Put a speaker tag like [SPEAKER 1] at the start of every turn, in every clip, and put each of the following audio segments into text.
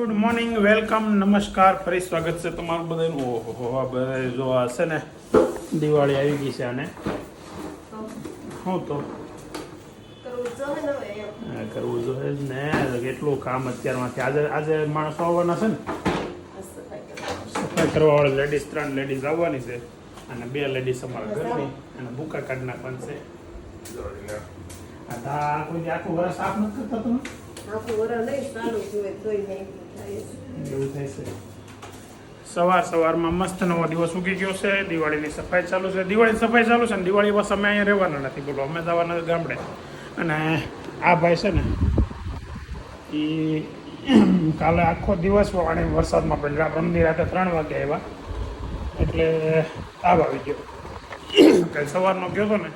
[SPEAKER 1] Good morning welcome નમસ્કાર ફરી સ્વાગત છે તમારું બધાનું. ઓહો બધા જો આ છે ને દિવાળી આવી ગઈ છે અને હું તો? કરવું જોઈએ જ ને. કેટલું કામ અત્યારમાંથી. આજે આજે માણસો આવવાના છે ને? સફાઈ કરવાવાળા લેડીઝ ત્રણ લેડીઝ આવવાની છે. અને બે લેડીઝ અમારા ઘરની. અને ભૂકા કાઢ નાખવાની છે. આ કોઈ આખું વર્ષ સાફ નથી કરતા તમે? એવું થાય છે સવાર સવારમાં મસ્ત નવો દિવસ ઉગી ગયો છે. દિવાળીની સફાઈ ચાલુ છે. દિવાળીની સફાઈ ચાલુ છે ને દિવાળી બસ અમે અહીંયા રહેવાના નથી. બોલો, અમે જવાના ગામડે. અને આ ભાઈ છે ને એ કાલે આખો દિવસ વાણી વરસાદમાં પડેલા રમની રાતે ત્રણ વાગે આવ્યા. એટલે તાવ આવી ગયો. કાલે સવારનો ગયો હતો ને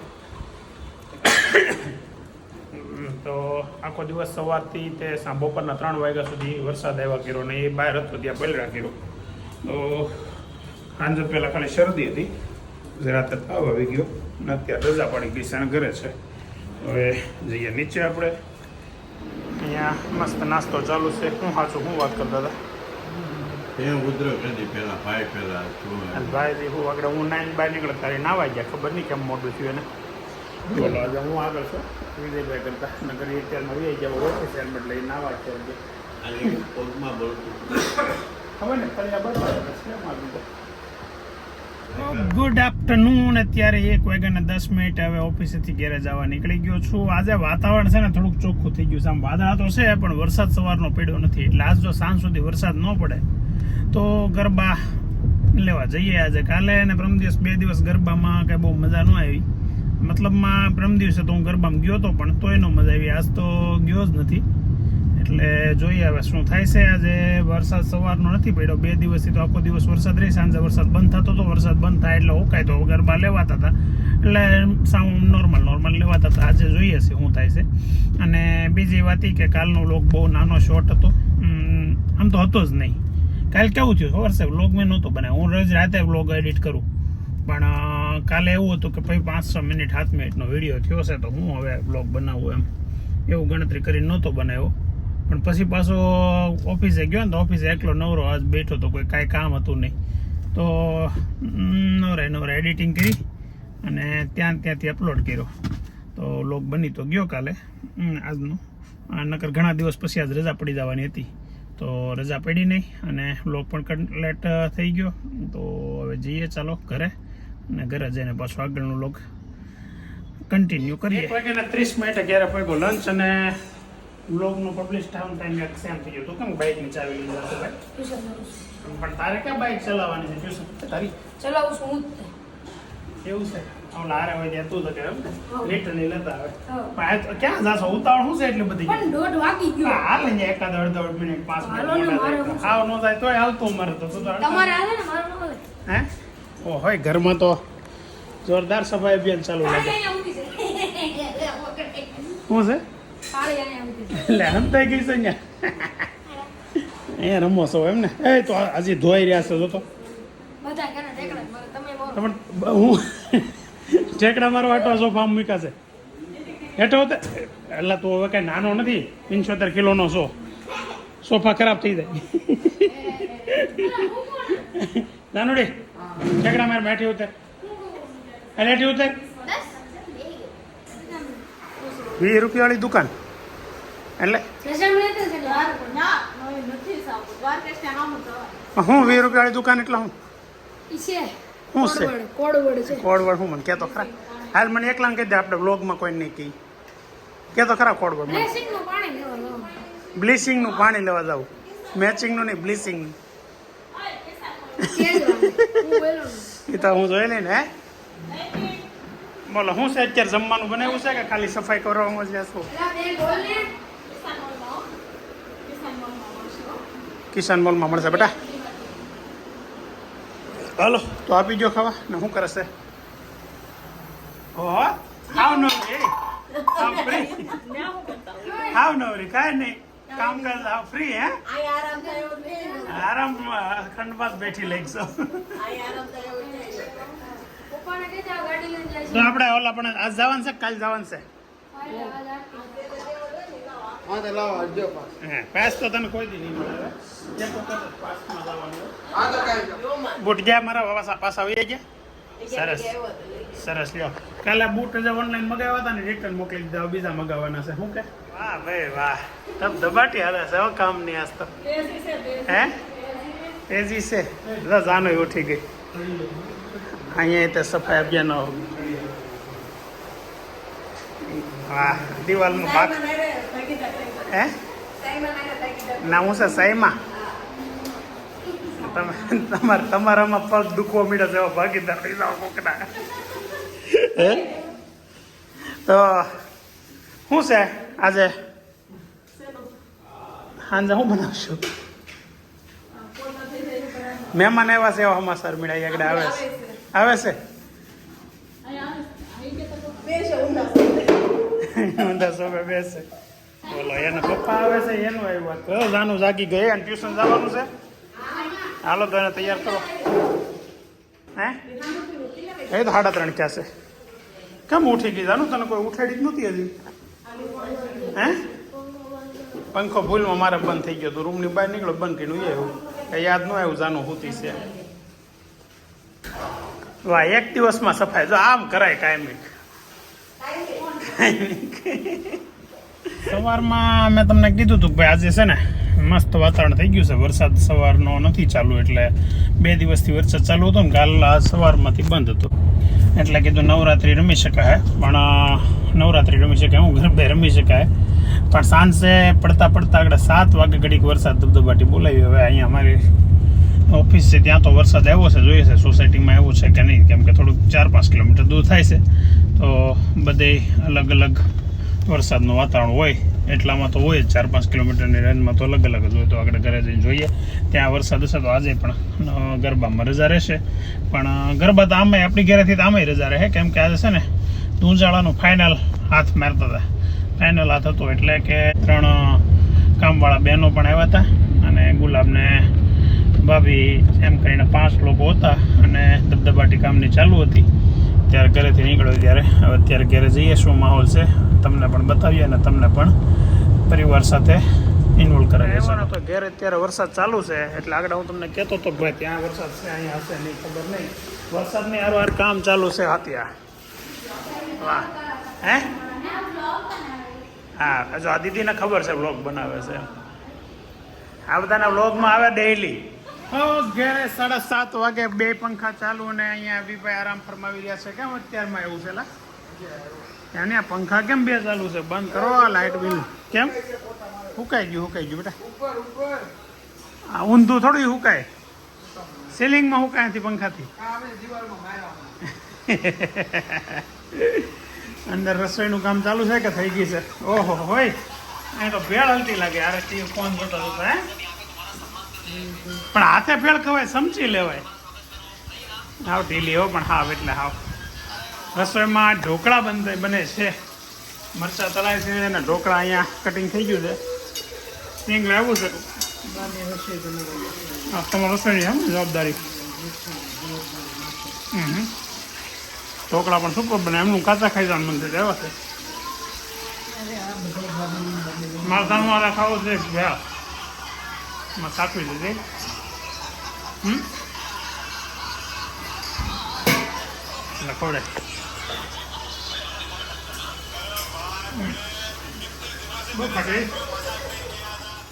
[SPEAKER 1] તો આખો દિવસ સવારથી તે સા- બપોરના ત્રણ વાગ્યા સુધી વરસાદ આવ્યા કર્યો ને એ બહાર હતો ત્યાં પલળ્યા કર્યો. તો સાંજે પહેલાં ખાલી શરદી હતી. રાતે તાવ આવી ગયો ને અત્યારે રજા પડી ગઈ ઘરે છે. હવે જઈએ નીચે આપણે. અહીંયા મસ્ત નાસ્તો ચાલુ છે. શું સાચું શું વાત કરતા હતા
[SPEAKER 2] ભાઈ
[SPEAKER 1] હું આગળ હું નાઈન બહાર નીકળતા તારે નાવા ગયા. ખબર નહીં કેમ મોટું થયું એને? બોલો આજે હું આગળ છું. વિજયભાઈ કરતા નગર અત્યારમાં વી ગયા ઓફિસ હેલ્મેટ લઈને નાવા છે આજે.
[SPEAKER 2] પગમાં બોલતું
[SPEAKER 1] ખબર ને ફરિયા બરાબર ગુડ આફ્ટરનૂન અત્યારે એક વાગ્યાના દસ મિનિટ હવે ઓફિસેથી ઘેરે જવા નીકળી ગયો છું. આજે વાતાવરણ છે ને થોડુંક ચોખ્ખું થઈ ગયું છે. આમ વાદળા તો છે પણ વરસાદ સવારનો પડ્યો નથી. એટલે આજ જો સાંજ સુધી વરસાદ ન પડે તો ગરબા લેવા જઈએ આજે. કાલે અને પ્રમદિવસ બે દિવસ ગરબામાં કઈ બહુ મજા ન આવી. મતલબમાં પ્રમ દિવસે તો હું ગરબામાં ગયો હતો પણ તોય ન મજા આવી. આજ તો ગયો જ નથી. એટલે જોઈએ હવે શું થાય છે. આજે વરસાદ સવારનો નથી પડ્યો. બે દિવસથી તો આખો દિવસ વરસાદ રહી સાંજે વરસાદ બંધ થતો હતો વરસાદ બંધ થાય એટલે ઓકાય તો ગરબા લેવાતા હતા. એટલે સાઉન્ડ નોર્મલ નોર્મલ લેવાતા હતા. આજે જોઈએ છે શું થાય છે. અને બીજી વાત એ કે કાલનો લોક બહુ નાનો શોર્ટ હતો. આમ તો હતો જ નહીં. કાલ કેવું થયું ખબર છે? વ્લોગ મેં નહોતો બનાવ્યો. હું રોજ રાતે વ્લોગ એડિટ કરું. પણ કાલે એવું હતું કે ભાઈ પાંચ છ મિનિટ સાત મિનિટનો વીડિયો થયો છે, તો હું હવે બ્લોગ બનાવું એમ. એવું ગણતરી કરીને નહોતો બનાવ્યો. પણ પછી પાછો ઓફિસે ગયો ને તો ઓફિસે એકલો નવરો આજ બેઠો તો કોઈ કાંઈ કામ હતું નહીં. તો નવરે નવરાય એડિટિંગ કરી અને ત્યાં ત્યાંથી અપલોડ કર્યો. તો લોગ બની તો ગયો કાલે આજનો. નકર ઘણા દિવસ પછી આજ રજા પડી જવાની હતી. તો રજા પડી નહીં અને લોગ પણ કમ્પ્લેટ થઈ ગયો. તો હવે જઈએ, ચાલો, ઘરે. અને ઘરે જઈને પાછો આગળનું લોક કન્ટિન્યુ કરીએ. એક વાગ્યાના ત્રીસ મિનિટે ક્યારે પડ્યો લંચ અને બ્લોગનું પબ્લિશ થવાનો ટાઈમ એક સેમ થઈ ગયો. તો કેમ બાઇકની ચાવી લઈ જતો ભાઈ? પણ તારે ક્યાં બાઇક ચલાવવાની છે? ટ્યુશન તારી?
[SPEAKER 3] ચલાવું છું હું
[SPEAKER 1] એવું છે? ઓલા હારે હોય ત્યાં તું તો કે એમ ને?
[SPEAKER 3] હા.
[SPEAKER 1] લેતા આવે. તો ક્યાં જાશો? ઉતાવળ શું છે એટલી બધી?
[SPEAKER 3] પણ દોઢ વાગી ગયો.
[SPEAKER 1] હાલ ને એકાદ અડધો મિનિટ પાંચ
[SPEAKER 3] ને, મારે
[SPEAKER 1] મિનિટ આવ ન જાય તોય હાલતું અમારે તો. તું તો
[SPEAKER 3] તમારે હાલે ને મારે
[SPEAKER 1] હે? ઓ હોય ઘરમાં તો જોરદાર સફાઈ અભિયાન ચાલુ લાગે.
[SPEAKER 3] છે.
[SPEAKER 1] શું છે? એટલે હંતાઈ ગઈ છે ને અહીંયા રમો છો એમ ને? એ તો હજી ધોઈ રહ્યા છે જો તો.
[SPEAKER 3] ટેકડા મારે
[SPEAKER 1] હું ઠેકડા મારો આટલો સોફા મૂક્યા મૂકાશે હેઠો એટલે તું હવે કાંઈ નાનો નથી પંચોતેર કિલોનો છો. સોફા ખરાબ થઈ જાય. નાનુડી. ઠેકડા મારે બેઠી ઉતર. હેઠી ઉતર. વીસ રૂપિયાવાળી દુકાન. એટલે? હું વીસ રૂપિયાવાળી દુકાન એટલે હું?
[SPEAKER 3] ઈ છે.
[SPEAKER 1] શું છે?
[SPEAKER 3] કોડવડ
[SPEAKER 1] હું મને? કહેતો ખરા. હાલ મને એકલાને કહી દે આપણે બ્લોગમાં કોઈ નહીં કહી. કહેતો ખરા કોડવડ
[SPEAKER 3] પાણી લેવા.
[SPEAKER 1] બ્લીચિંગનું પાણી લેવા જાવ. મેચિંગનું નહીં બ્લીચિંગનું.
[SPEAKER 3] હું.
[SPEAKER 1] એ તો હું જોઈ લઈને, હે? બોલો શું છે અત્યારે જમવાનું બનાવ્યું છે કે ખાલી સફાઈ કરવામાં જ
[SPEAKER 3] ને.
[SPEAKER 1] કિસાન મોલમાં મળશે બેટા. હાલો, તો આપી જો ખાવા. ને શું કરશે છે? ઓહો હાવ નવરી. હાવ નવરી, કાંઈ નહીં. કામ કરતા ફ્રી હે? આરામ ખંડમાં બેઠી લઈશો. તો આપણે ઓલા પણ આજ જવાનું છે કાલ જવાનું છે?
[SPEAKER 4] પાસ
[SPEAKER 1] હે પાસ તો તને કોઈ દી નહીં મળે બૂટ ગયા મારા પાસા પાસા આવી ગયા? સરસ. સરસ લ્યો. કાલે બૂટ જે ઓનલાઈન મગાવ્યા હતા ને રિટર્ન મોકલી દીધા. હવે બીજા મગાવવાના છે. શું કે? વાહ ભાઈ વાહ. તબ દબાટી હાલે છે હવે કામ નહીં આજ તો હે? તેજી છે. બધા જાનો ઉઠી ગઈ. અહીંયા તે સફાઈ અભિયાન વાહ દિવાલમાં ભાગ. હે? ના હું છે સાઈમાં. તમે તમારે તમારામાં પગ દુખવા મીડે એવો ભાગીદાર થઈ જાઓ કોકના. હે? તો શું છે આજે? સાંજે હું બનાવશું? મહેમાન આવ્યા છે એવા સમાચાર મીડા આગળ આવે છે. આવે છે? ઊંધા સોફે બેસે. બોલો એના પપ્પા આવે છે એનું આવ્યું તો જાનું જાગી ગઈ અને ટ્યુશન જવાનું છે. હાલો તો એને તૈયાર કરો. હે? એ તો સાડા ત્રણ ક્યાં છે? કેમ ઉઠી ગઈ? જાનું તને કોઈ ઉઠાડી જ નહોતી હજી? હે? પંખો ભૂલમાં મારે બંધ થઈ ગયો તો રૂમની બહાર નીકળ્યો બંધ કરીને એવું કઈ યાદ ન આવ્યું જાનું હુતી છે. વાહ એક દિવસમાં સફાઈ. જો આમ કરાય કાયમી સવારમાં મેં તમને કીધું હતું ભાઈ આજે છે ને મસ્ત વાતાવરણ થઈ ગયું છે. વરસાદ સવારનો નથી ચાલુ, એટલે બે દિવસથી વરસાદ ચાલુ હતો ને કાલ આ સવારમાંથી બંધ હતો. એટલે કીધું નવરાત્રિ રમી શકાય. પણ નવરાત્રિ રમી શકાય હું ગરબે રમી શકાય. પણ સાંજે પડતા પડતા આગળ સાત વાગે ઘડીક વરસાદ ધબધબાટી બોલાવી. હવે અહીંયા અમારી ઓફિસ છે, ત્યાં તો વરસાદ આવ્યો છે, જોઈએ છે સોસાયટીમાં આવ્યો છે કે નહીં. કેમ કે થોડુંક ચાર પાંચ કિલોમીટર દૂર થાય છે. તો બધે અલગ અલગ વરસાદનું વાતાવરણ હોય, એટલામાં તો હોય ચાર પાંચ કિલોમીટરની રેન્જમાં તો અલગ અલગ જ હોય. તો આગળ ઘરે જઈને જોઈએ. ત્યાં વરસાદ હશે તો આજે પણ ગરબામાં રજા રહેશે. પણ ગરબા તો આમે, આપણી ઘરેથી તો આમે રજા રહે. કેમ કે આજે છે ને, ધૂંઝાળાનું ફાઇનલ હાથ મારતા હતા. ફાઇનલ હાથ હતો એટલે કે ત્રણ કામવાળા બહેનો પણ આવ્યા હતા. અને ગુલાબને ભાભી એમ કરીને પાંચ લોકો હતા અને ધબધબાટી કામની ચાલુ હતી. ત્યારે ઘરેથી નીકળ્યો ત્યારે. હવે અત્યારે ઘરે જઈએ, શું માહોલ છે? તમને પણ બતાવીએ અને તમને પણ પરિવાર સાથે ઇન્વોલ્વ કરાવીએ છીએ. તો ઘેર અત્યારે વરસાદ ચાલુ છે. એટલે આગળ હું તમને કહેતો હતો ભાઈ ત્યાં વરસાદ છે અહીંયા હશે નહીં ખબર નહીં. વરસાદની હારવાર કામ ચાલુ છે હાથિયા. વાહ. હે? હા જો આ દીદીને ખબર છે બ્લોગ બનાવે છે આ બધાના બ્લોગમાં આવે ડેઈલી ઘેરે સાડા સાત વાગે બે પંખા ચાલુ અને અહીંયા વિભાઈ આરામ ફરમાવી રહ્યા છે. કેમ અત્યારમાં એવું છે લા? આ પંખા કેમ બે ચાલુ છે? બંધ કરો આ લાઇટ બિલ કેમ? હુકાઈ ગયું હુકાઈ ગયું બેટા. આ ઊંધું થોડું હુકાય. સિલિંગમાં હુકાય નથી પંખાથી. અંદર રસોઈનું કામ ચાલુ છે કે થઈ ગયું છે? ઓહો, હોય. અહીં તો ભેળ હલતી લાગે. અરે ટીવી ફોન જોતો હતો, હે? પણ હાથે ભેળ ખવાય સમજી લેવાય. હાવ ઢીલી હો, પણ હાવ એટલે હાવ. રસોઈમાં ઢોકળા બંધ બને છે. મરચા તળાય છે અને ઢોકળા અહીંયા કટિંગ થઈ ગયું છે. સ્ટિંગ લાવ્યું છે. હા, તમારું રસોઈની એમ જવાબદારી. હમ. ઢોકળા પણ સુપર બને. એમનું કાચા ખાઈ જવાનું મંદિર એવા છે. મારા વાળા ખાવો છે ભ્યા માં સાચવી દીધી હમ. એટલે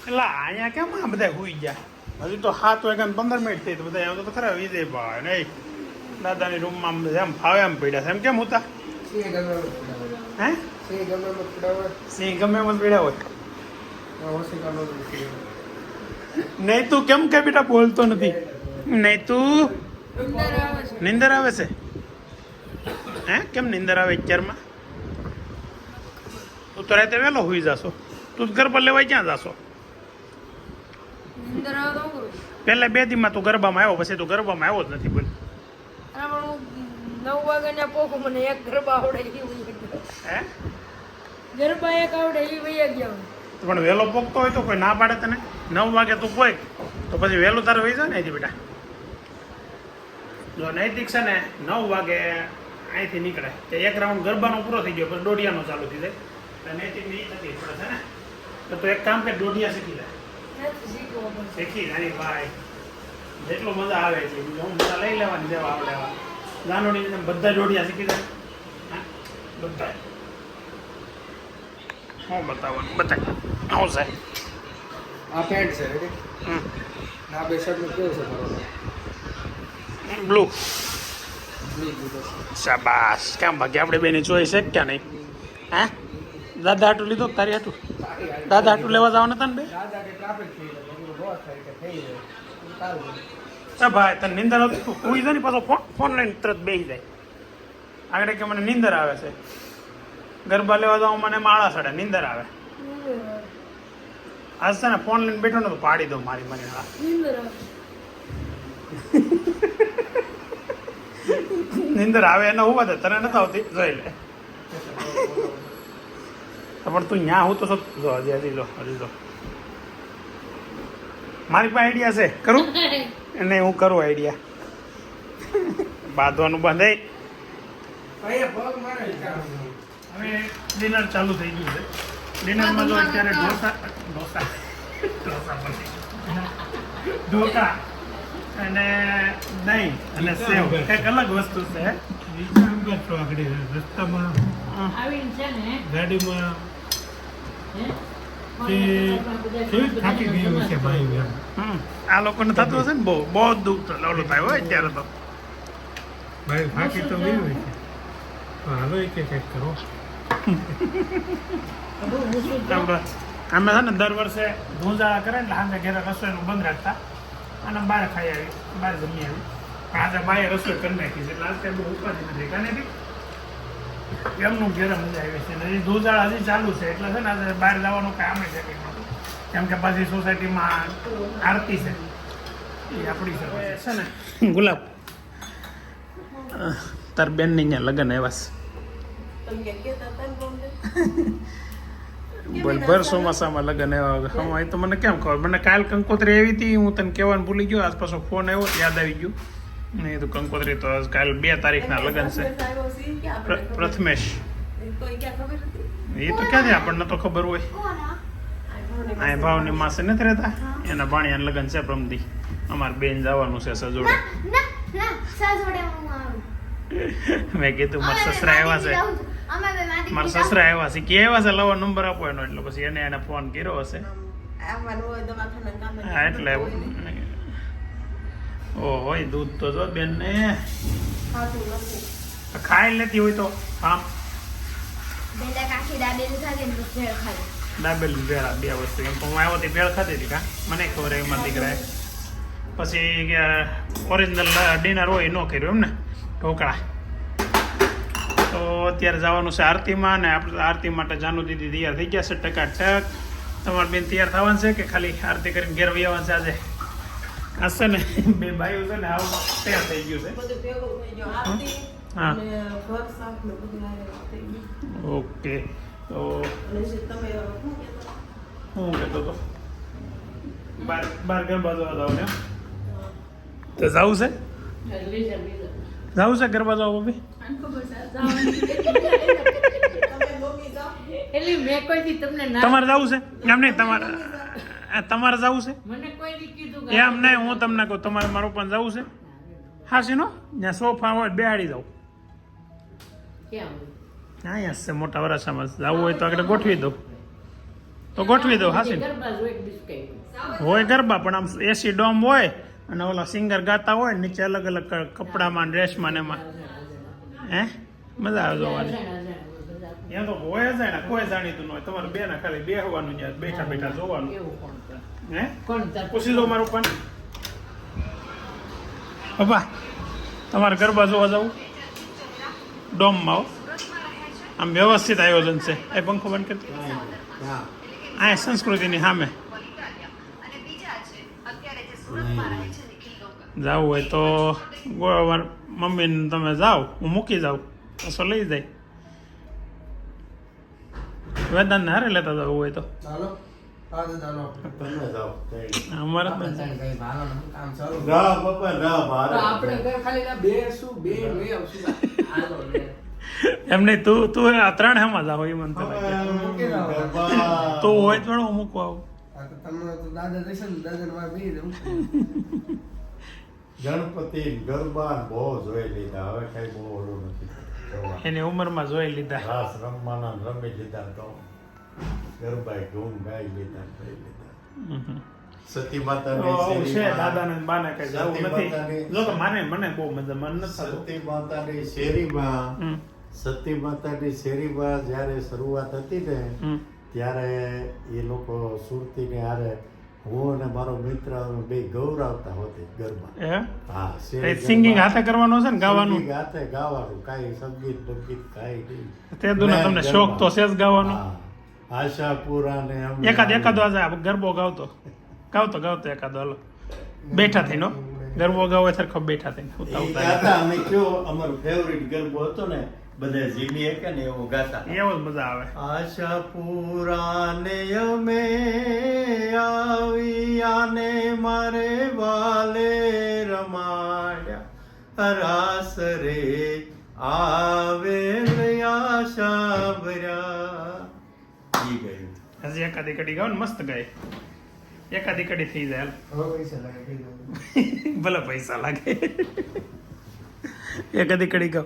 [SPEAKER 1] એટલે અહીંયા કેમ આ બધા હોઈ ગયા? હજુ તો સાત વાગ્યા ને પંદર મિનિટ થઈ તો બધા આવતો તો ખરા વિજય ભાઈ નહીં દાદાની રૂમમાં એમ ફાવે એમ પડ્યા છે. એમ કેમ હોતા. હે?
[SPEAKER 4] સિંહ ગમે જ
[SPEAKER 1] પડ્યા હોય. નહીં તું કેમ કે બેટા બોલતો નથી? નહીં તું? નિંદર આવે છે? હે? કેમ નિંદર આવે અત્યારમાં? તું તો રાતે વહેલો હોઈ જાશો. તું ગરબા લેવાય ક્યાં જાશો? પહેલા બે દીમાં તું ગરબામાં આવ્યો પછી તું ગરબામાં આવ્યો જ નથી બોલ.
[SPEAKER 3] નવ વાગ્યાના પોખું મને એક ગરબા આવડે
[SPEAKER 1] હે?
[SPEAKER 3] ગરબા એક આવડે એ વહી ગયા
[SPEAKER 1] પણ વહેલો પોકતો હોય તો કોઈ ના પાડે તને? નવ વાગે તું પોઈક તો પછી વહેલું તારે વહી જાય ને અહીંથી બેટા. જો નૈતિક છે ને નવ વાગે અહીંથી નીકળે. તે એક રાઉન્ડ ગરબાનો પૂરો થઈ ગયો પછી દોઢિયાનો ચાલુ થઈ જાય. તને નહીં થતી પડે છે ને તો તું એક કામ કે દોઢિયા શીખી લે શીખી નાની ભાઈ જેટલો મજા આવે છે હું મજા લઈ લેવાની જેવા આપણે એવા નાનોની બધા દોઢિયા શીખી લે હા? બધા. હું બતાવવાનું? બતાવી આવું છે
[SPEAKER 4] આ પેન્ટ છે રેડી આ બે શર્ટ કેવો છે બરોબર
[SPEAKER 1] બ્લુ શાબાશ. કેમ ભાગ્ય આપણે બેને જોઈ છે કે ક્યાં નહીં? હા? દાદા હાટું લીધો તારી હાટું? દાદા હાટું લેવા જવાના હતા ને બે? ભાઈ તને નિંદર આવતી તું કોઈ જાય ને પાછો ફોન ફોન લઈને તરત બેસી જાય. આગળ કે મને નિંદર આવે છે. ગરબા લેવા જાવ મને માળા સડે નિંદર આવે. આજ છે ને ફોન લઈને બેઠો ને તો પાડી દઉં મારી મને હા
[SPEAKER 3] નિંદર આવે.
[SPEAKER 1] એના હોવા એને તને નથી આવતી? જોઈ લે. તો પણ તું ત્યાં હું તો સત જો હજી હજી લો હજી લો. મારી પાસે આઈડિયા છે. કરું? એને હું કરું આઈડિયા બાંધવાનું બંધ હવે ડિનર ચાલુ થઈ ગયું છે. ડિનરમાં જો અત્યારે ઢોસા ઢોસા. ઢોસા પછી. ઢોકા અને દહીં અને સેવ. એક અલગ વસ્તુ છે.
[SPEAKER 5] વિચાર કરતો આગળ. રસ્તામાં
[SPEAKER 6] આવીને છે ને
[SPEAKER 5] ગાડીમાં
[SPEAKER 1] આ લોકોને થતું હશે ને બહુ બહુ દુઃખ ઓલું થાય હોય અત્યારે તો.
[SPEAKER 5] ભાઈ થાકી તો ગયું છે. હાલો એ કે કંઈક કરો.
[SPEAKER 1] અમે છે ને દર વર્ષે ધૂંઝાળા કરે એટલે સાંજે ઘેરે રસોઈનું બંધ રાખતા. અને બહાર ખાઈ આવી બહાર જમી આવી. આજે બાએ રસોઈ કરી નાખી છે એટલે આજે બહુ ઉપાધિ નથી. કાને બી? એમનું ઘેરે મજા આવી છે. ને ધૂંજાળા હજી ચાલુ છે. એટલે છે ને બહાર જવાનું કામ છે કેમ કે પાછી સોસાયટીમાં આરતી છે. એ આપણી છે. છે ને? ગુલાબ. તાર બેનની અહીંયા લગ્ન આવ્યા છે. બોલ ભર ચોમાસામાં લગ્ન આવ્યા હા એ તો મને કેમ ખબર? મને કાલ કંકોત્રી આવી હતી હું તને કહેવાનું ભૂલી ગયો. આજ પાછો ફોન આવ્યો યાદ આવી ગયું. નહીં તો કંકોત્રી તો આજ કાલ બે તારીખના લગ્ન છે. પ્ર- પ્રથમેશ. એ તો ક્યાંથી આપણને તો ખબર હોય? આ ભાવની માસે નથી રહેતા? એના ભાણિયાના લગ્ન છે પ્રમદી. અમારે બેન જવાનું છે સજોડે.
[SPEAKER 7] ના ના સાસોડે હું આવું.
[SPEAKER 1] મેં કીધું મારા સસરા આવ્યા છે.
[SPEAKER 7] અમે બે માટી
[SPEAKER 1] મારા સસરા આવ્યા છે. કે આવ્યા છે? લવો નંબર આપો એનો. એટલે પછી એને એને ફોન કર્યો હશે. હા એટલે એ દૂધ તો જો બેન ને ખાઈ લેતી હોય તો આમ.
[SPEAKER 7] ને ભેળ
[SPEAKER 1] બે વસ્તુ. એમ તો હું આવ્યો ભેળ ખાતી હતી કા? મને ખબર એમાં દીકરાએ. પછી કે ઓરિજિનલ ડિનર હોય ન કર્યું એમ ને ઢોકળા. તો અત્યારે જવાનું છે આરતીમાં ને આપણે આરતી માટે જાનુ દીદી તૈયાર થઈ ગયા છે ટકાટક. તમારે બેન તૈયાર થવાનું છે કે ખાલી આરતી કરીને ઘેર વહી આવવાનું છે આજે? આ છે ને બે બાઈઓ છે ને આવું તૈયાર થઈ ગયું છે. હા. ઓકે. તો હું કહેતો હતો? બાર બાર ગરબા જોવા જાવ ને તો જવું છે? જવું છે ગરબા જવા બબી
[SPEAKER 6] એટલે મેં કોઈથી તમને ના
[SPEAKER 1] તમારે જવું છે? એમ નહીં તમારે આ તમારે જવું છે? એમ નહીં હું તમને કહું તમારે મારું પણ જવું છે. હા છે નો? જ્યાં સોફા હોય બેહાડી દઉં.
[SPEAKER 6] ક્યાં
[SPEAKER 1] અહીંયા છે મોટા વરાછામાં જવું હોય તો આગળ ગોઠવી દઉં. તો ગોઠવી દઉં હા હોય. ગરબા પણ આમ એસી ડોમ હોય અને ઓલા સિંગર ગાતા હોય નીચે અલગ અલગ કપડામાં ડ્રેસમાં ને એમાં. હે? મજા આવે જોવાની. ત્યાં તો હોય જ ને કોઈ જાણીતું ન હોય. તમારે બે ને ખાલી બેહવાનું યાર બેઠા બેઠા જોવાનું.
[SPEAKER 6] એવું કોણ
[SPEAKER 1] હે?
[SPEAKER 6] કોણ
[SPEAKER 1] પૂછી લો મારું પણ. પપ્પા તમારે ગરબા જોવા જવું? ડોમમાં આવો આમ વ્યવસ્થિત આયોજન છે. એ પંખો બંધ કરી આ સંસ્કૃતિની સામે. જવું હોય તો મમ્મીને તમે જાઓ. હું મૂકી જાઉં. પાછો લઈ જાય. વેદાંતને હારે લેતા જવું હોય તો.
[SPEAKER 4] હા તો
[SPEAKER 1] તો
[SPEAKER 4] ભાઈ ભાલો કામ ચાલુ
[SPEAKER 2] રા પપ્પા રા ભારે
[SPEAKER 4] આપણે ઘર ખાલી ના બે શું બે લઈ આવશું. હાલો બે.
[SPEAKER 1] એમ નહીં તું તું આ ત્રણ હેમાં જાવ એ મને તો હોય તો હું મૂકવા આવું.
[SPEAKER 2] ગણપતિ ગરબા બહુ જોઈ લીધા હવે કઈ બહુ ઓલું નથી.
[SPEAKER 1] એની ઉંમરમાં જોઈ લીધા.
[SPEAKER 2] રાસ રમવાના રમી લીધા તો ગરબા ધૂમ ગાઈ લીધા ને લીધા. સતી માતાની
[SPEAKER 1] છે
[SPEAKER 2] શેરીમાં-
[SPEAKER 1] બાને કઈ જવું નથી. જો કે માને મને બહુ મજા મન નથી
[SPEAKER 2] સતી માતાની શેરીમાં. સતી માતાની શેરીમાં જ્યારે શરૂઆત હતી ને ત્યારે એ લોકો સુરતીને હારે હું અને મારો મિત્ર અમે બે ગૌરાવતા હોતી ગરબા. હા?
[SPEAKER 1] સિંગિંગ હાથે કરવાનું છે ને ગાવાનું?
[SPEAKER 2] હાથે ગાવાનું. કાંઈ સંગીત બંગીત કાંઈ નહીં.
[SPEAKER 1] તે દુના તમને શોખ તો છે જ ગાવાનો.
[SPEAKER 2] આશા પૂરા ને
[SPEAKER 1] એકાદ એકાદો આજે ગરબો ગાવતો. ગાવતો ગાવતો એકાદો હાલો બેઠા થઈને હો. ગરબો ગાવો સરખો બેઠા થઈને ઉતા ઉતા
[SPEAKER 2] અમે કયો અમારો ફેવરિટ ગરબો હતો ને બધા જીમી કે ને એવું ગાતા.
[SPEAKER 1] એવો મજા આવે.
[SPEAKER 2] આશા પુરાને અમે આવીયાને મારે વાલે રમાડ્યા. રાસ રે આવે આશા ભર્યા. ઈ ગયું.
[SPEAKER 1] હજી એકાદી કડી ગાવ ને મસ્ત ગાય. એકાદી કડી થઈ જાય
[SPEAKER 4] પૈસા લાગે કહી
[SPEAKER 1] ભલે પૈસા લાગે. એકાદી કડી ગાવ.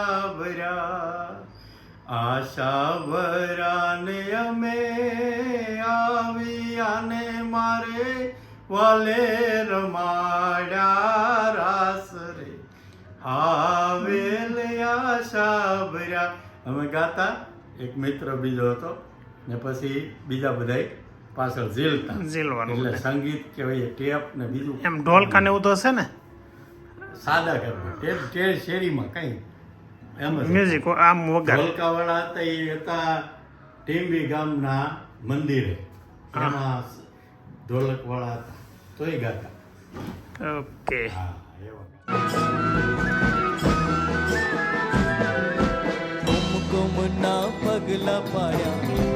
[SPEAKER 2] આશા ભર્યા આશા ભરાને અમે આવ્યાને મારે વાલે રમાડ્યા રાસ રે. આવેલ આશા ભર્યા અમે ગાતા એક મિત્ર બીજો હતો ને પછી બીજા બધાય પાછળ ઝીલતા.
[SPEAKER 1] ઝીલવાનું
[SPEAKER 2] એટલે સંગીત કહેવાય ટેપ ને બીજું
[SPEAKER 1] એમ ઢોલકા ને એવું તો હશે ને?
[SPEAKER 2] સાદા કરવું ટેપ ટેપ શેરીમાં કઈ એમ
[SPEAKER 1] મ્યુઝિક આમ વગર
[SPEAKER 2] ઢોલકાવાળા હતા એ હતા ટીમ્બી ગામના મંદિરે. એમાં ઢોલકવાળા હતા. હતા એ ગાતા.
[SPEAKER 1] ઓકે.
[SPEAKER 2] હા એવા
[SPEAKER 8] ના પગલા પાડ્યા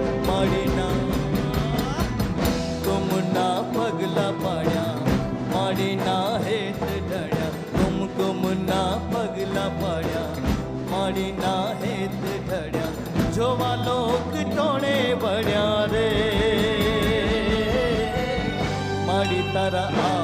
[SPEAKER 8] માડી તારા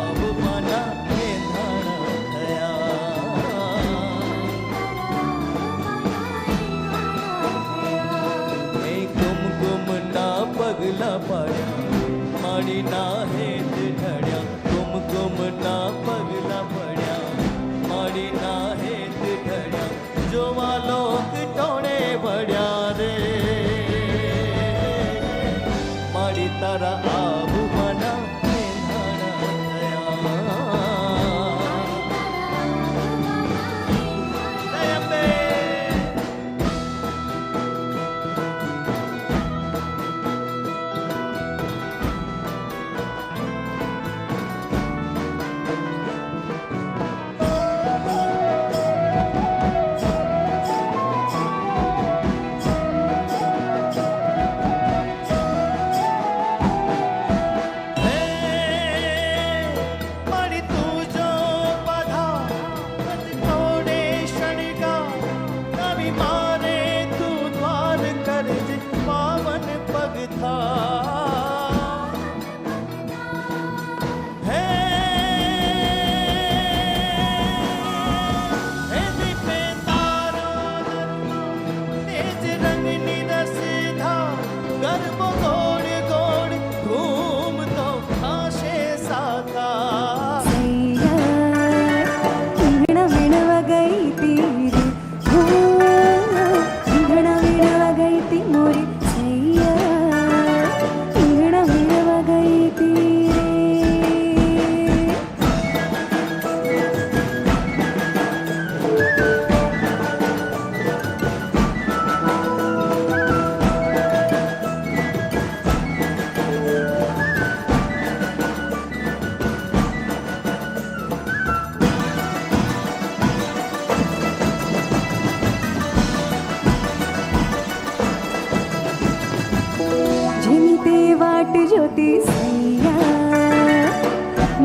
[SPEAKER 9] જ્યોતિ સૈયા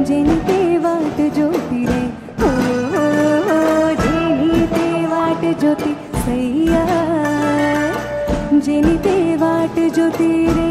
[SPEAKER 9] જેની તે વાત જ્યોતિ રે ઓ જેની તે વાટ જ્યોતિ સૈયા જેની તે વાટ જ્યોતિ રે